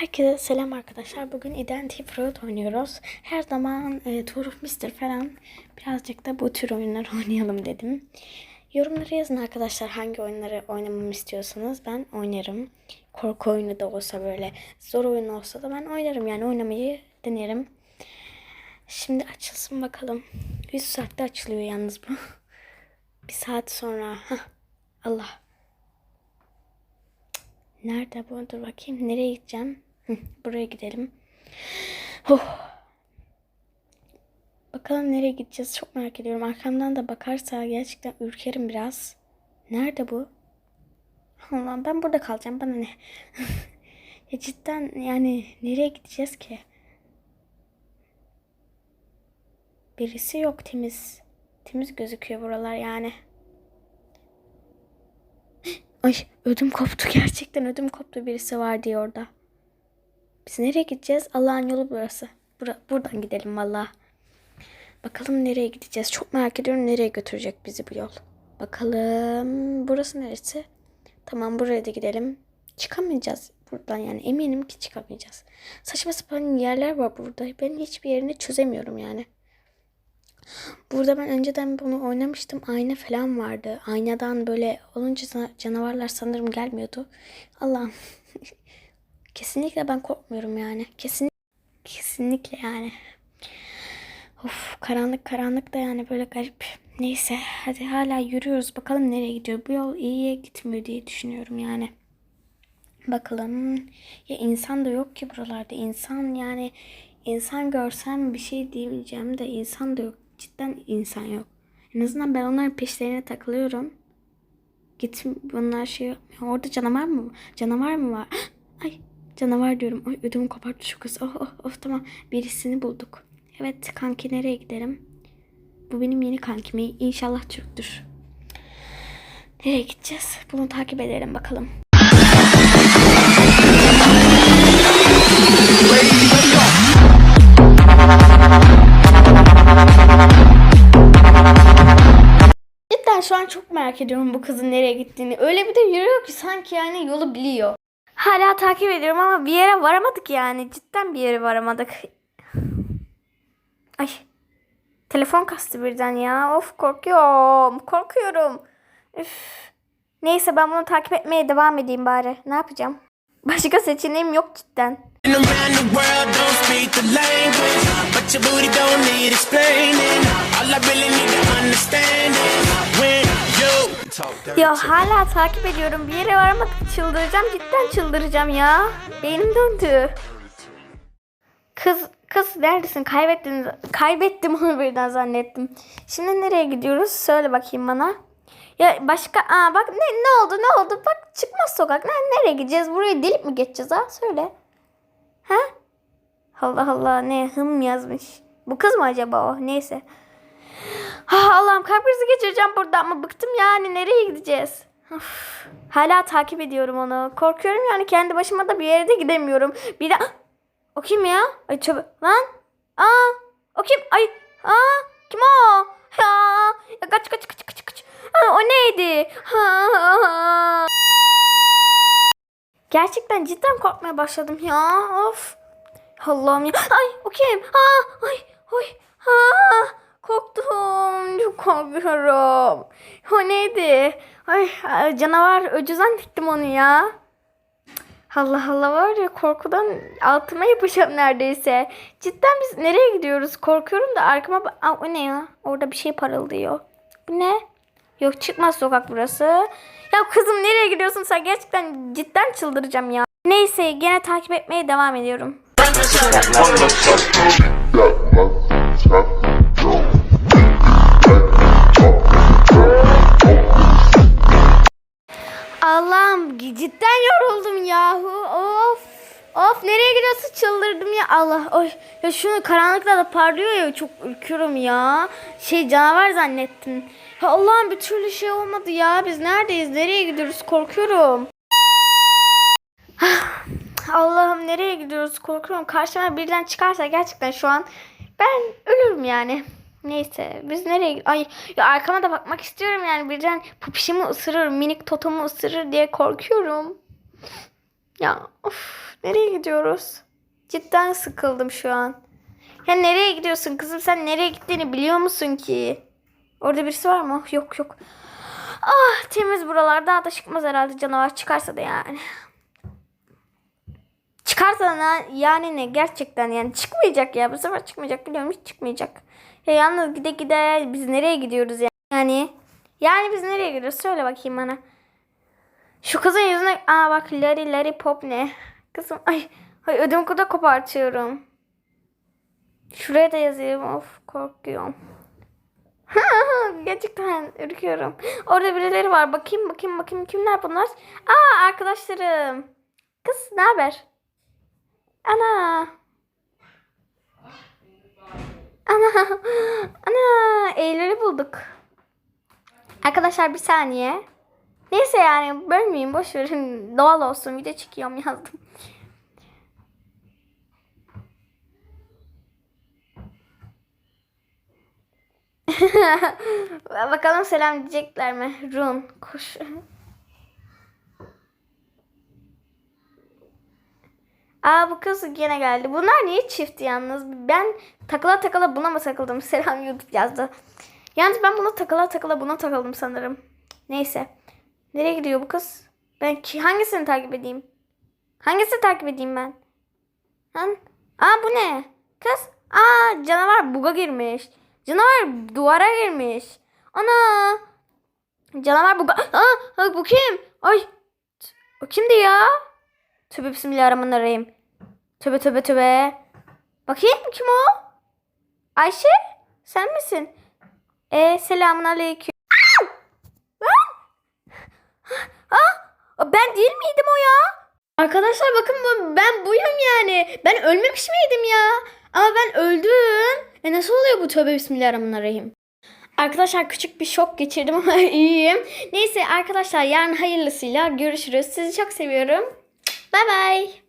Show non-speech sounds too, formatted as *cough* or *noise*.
Herkese selam arkadaşlar. Bugün Identity Fraud oynuyoruz. Her zaman e, Tour of Mister falan birazcık da bu tür oyunlar *laughs* oynayalım dedim. Yorumlara yazın arkadaşlar hangi oyunları oynamamı istiyorsanız ben oynarım. Korku oyunu da olsa böyle zor oyun olsa da ben oynarım yani oynamayı denerim. Şimdi açılsın bakalım. 100 saatte açılıyor yalnız bu. *laughs* Bir saat sonra. Hah. Allah. Nerede bu? Dur bakayım. Nereye gideceğim? Buraya gidelim. Oh. Bakalım nereye gideceğiz? Çok merak ediyorum. Arkamdan da bakarsa gerçekten ürkerim biraz. Nerede bu? Allah ben burada kalacağım. Bana ne? *laughs* ya cidden yani nereye gideceğiz ki? Birisi yok temiz. Temiz gözüküyor buralar yani. *gasps* Ay ödüm koptu gerçekten ödüm koptu birisi var diye orada. Biz nereye gideceğiz? Allah'ın yolu burası. Bura, buradan gidelim valla. Bakalım nereye gideceğiz? Çok merak ediyorum nereye götürecek bizi bu yol. Bakalım burası neresi? Tamam buraya da gidelim. Çıkamayacağız buradan yani eminim ki çıkamayacağız. Saçma sapan yerler var burada. Ben hiçbir yerini çözemiyorum yani. Burada ben önceden bunu oynamıştım. Ayna falan vardı. Aynadan böyle olunca canavarlar sanırım gelmiyordu. Allah'ım. *laughs* Kesinlikle ben korkmuyorum yani. Kesin kesinlikle yani. Of karanlık karanlık da yani böyle garip. Neyse hadi hala yürüyoruz. Bakalım nereye gidiyor. Bu yol iyiye gitmiyor diye düşünüyorum yani. Bakalım. Ya insan da yok ki buralarda. İnsan yani insan görsem bir şey diyemeyeceğim de insan da yok. Cidden insan yok. En azından ben onların peşlerine takılıyorum. Git bunlar şey. Orada canavar mı? Canavar mı var? Canavar diyorum. Ay ödümü koparttı şu kız. Oh, oh, oh tamam. Birisini bulduk. Evet kanki nereye gidelim? Bu benim yeni kankim. İnşallah Türktür. Nereye gideceğiz? Bunu takip edelim bakalım. Cidden şu an çok merak ediyorum bu kızın nereye gittiğini. Öyle bir de yürüyor ki sanki yani yolu biliyor. Hala takip ediyorum ama bir yere varamadık yani. Cidden bir yere varamadık. Ay. Telefon kastı birden ya. Of korkuyorum. Korkuyorum. Üf. Neyse ben bunu takip etmeye devam edeyim bari. Ne yapacağım? *laughs* Başka seçeneğim yok cidden. Ya hala takip ediyorum. Bir yere varamadık. Çıldıracağım. Cidden çıldıracağım ya. Beynim döndü. Kız kız neredesin? Kaybettin. Kaybettim onu birden zannettim. Şimdi nereye gidiyoruz? Söyle bakayım bana. Ya başka aa bak ne ne oldu ne oldu? Bak çıkmaz sokak. Ne, nereye gideceğiz? Burayı delip mi geçeceğiz ha? Söyle. Ha? Allah Allah ne hım yazmış. Bu kız mı acaba o? Neyse. Ah, Allah'ım kalp krizi geçireceğim burada ama bıktım yani nereye gideceğiz? Of. Hala takip ediyorum onu. Korkuyorum yani kendi başıma da bir yere de gidemiyorum. Bir de *gasps* o kim ya? Ay çabuk lan. Aa o kim? Ay aa kim o? Ya, ya kaç kaç kaç kaç kaç. Aa, o neydi? Ha. Gerçekten cidden korkmaya başladım ya. Of. Allah'ım ya. Ay o kim? Ha, ay, ay, ha. Korktum. Korkuyorum. O neydi? Ay ay, canavar öcü zannettim onu ya. Allah Allah var ya korkudan altıma yapacağım neredeyse. Cidden biz nereye gidiyoruz? Korkuyorum da arkama... Aa, o ne ya? Orada bir şey parıldıyor. Bu ne? Yok çıkmaz sokak burası. Ya kızım nereye gidiyorsun sen? Gerçekten cidden çıldıracağım ya. Neyse gene takip etmeye devam ediyorum. Allah. Oy. Ya şunu karanlıkta da parlıyor ya çok ürküyorum ya. Şey canavar zannettim. Ya Allah'ım bir türlü şey olmadı ya. Biz neredeyiz? Nereye gidiyoruz? Korkuyorum. Ah, Allah'ım nereye gidiyoruz? Korkuyorum. Karşıma birden çıkarsa gerçekten şu an ben ölürüm yani. Neyse biz nereye ay ya arkama da bakmak istiyorum yani birden pupişimi ısırır minik totomu ısırır diye korkuyorum. Ya of nereye gidiyoruz? Cidden sıkıldım şu an. Ya nereye gidiyorsun kızım sen nereye gittiğini biliyor musun ki? Orada birisi var mı? Yok yok. Ah temiz buralar daha da çıkmaz herhalde canavar çıkarsa da yani. Çıkarsa da yani ne gerçekten yani çıkmayacak ya bu sefer çıkmayacak biliyorum hiç çıkmayacak. Ya yalnız gide gide biz nereye gidiyoruz yani? Yani yani biz nereye gidiyoruz söyle bakayım bana. Şu kızın yüzüne aa bak Larry Larry Pop ne? Kızım ay ay ödüm kuda kopartıyorum. Şuraya da yazayım of korkuyorum. *laughs* Gerçekten ürküyorum. Orada birileri var. Bakayım bakayım bakayım kimler bunlar? Aa arkadaşlarım. Kız ne haber? Ana. Ana. *laughs* Ana. Eylül'ü bulduk. Arkadaşlar bir saniye. Neyse yani bölmeyeyim boş verin. Doğal olsun video çekiyorum yazdım. *laughs* Bakalım selam diyecekler mi? Run, kuş. Aa bu kız gene geldi. Bunlar niye çift yalnız? Ben takıla takıla buna mı takıldım? *laughs* Selam YouTube yazdı. Yalnız ben buna takıla takıla buna takıldım sanırım. Neyse. Nereye gidiyor bu kız? Ben ki hangisini takip edeyim? Hangisini takip edeyim ben? Han? Aa bu ne? Kız? Aa canavar buga girmiş. Canavar duvara girmiş. Ana! Canavar buga... Aa, bu kim? Ay! O kimdi ya? Tövbe bismillahirrahmanirrahim. Tövbe tövbe tövbe. Bakayım kim o? Ayşe? Sen misin? E selamun aleyküm. Aa, ben değil miydim o ya? Arkadaşlar bakın bu, ben buyum yani. Ben ölmemiş miydim ya? Ama ben öldüm. E nasıl oluyor bu tövbe bismillahirrahmanirrahim. Arkadaşlar küçük bir şok geçirdim ama *laughs* iyiyim. Neyse arkadaşlar yarın hayırlısıyla görüşürüz. Sizi çok seviyorum. Bay bay.